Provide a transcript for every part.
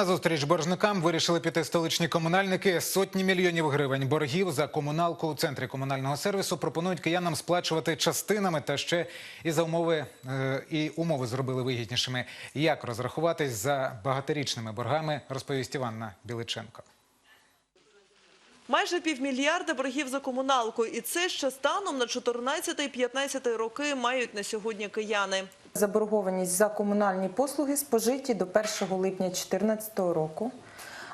На зустріч боржникам вирішили піти столичні комунальники. Сотні мільйонів гривень боргів за комуналку у центрі комунального сервісу пропонують киянам сплачувати частинами та ще і за умови е, і умови зробили вигіднішими. Як розрахуватись за багаторічними боргами, розповість Іванна Біличенко. Майже півмільярда боргів за комуналку. І це ще станом на 14-15 роки мають на сьогодні кияни. Заборгованість за комунальні послуги спожиті до 1 липня 2014 року,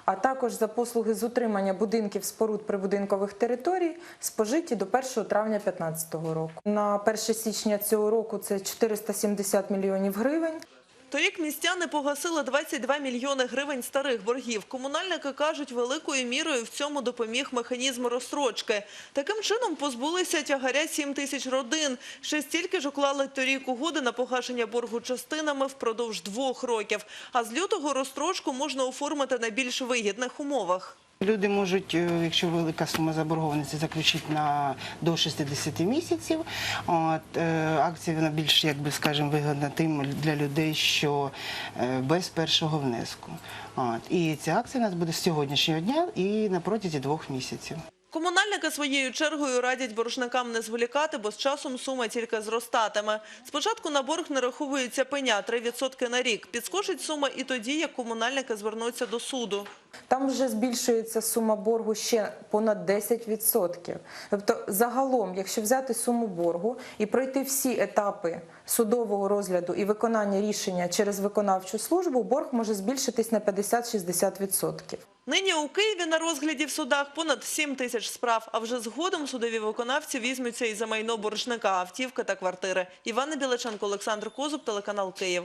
а також за послуги з утримання будинків споруд прибудинкових територій спожиті до 1 травня 2015 року. На 1 січня цього року це 470 мільйонів гривень. Торік містяни погасили 22 мільйони гривень старих боргів. Комунальники кажуть, великою мірою в цьому допоміг механізм розстрочки. Таким чином позбулися тягаря 7 тисяч родин. Ще стільки ж уклали торік угоди на погашення боргу частинами впродовж двох років. А з лютого розстрочку можна оформити на більш вигідних умовах. Люди можуть, е, якщо велика сума заборгованості, заключити на до 60 місяців. От, е, акція вона більш, як би скажемо, вигідна тим для людей, що е, без першого внеску. От, і ця акція у нас буде з сьогоднішнього дня і на протязі двох місяців. Комунальники своєю чергою радять боржникам не зволікати, бо з часом сума тільки зростатиме. Спочатку на борг нараховується пеня 3% на рік. Підскочить сума і тоді, як комунальники звернуться до суду. Там вже збільшується сума боргу ще понад 10%. Тобто, загалом, якщо взяти суму боргу і пройти всі етапи судового розгляду і виконання рішення через виконавчу службу, борг може збільшитись на 50-60%. Нині у Києві на розгляді в судах понад 7 тисяч справ, а вже згодом судові виконавці візьмуться і за майно боржника, автівки та квартири. Івана Біличенко, Олександр Козуб, телеканал Київ.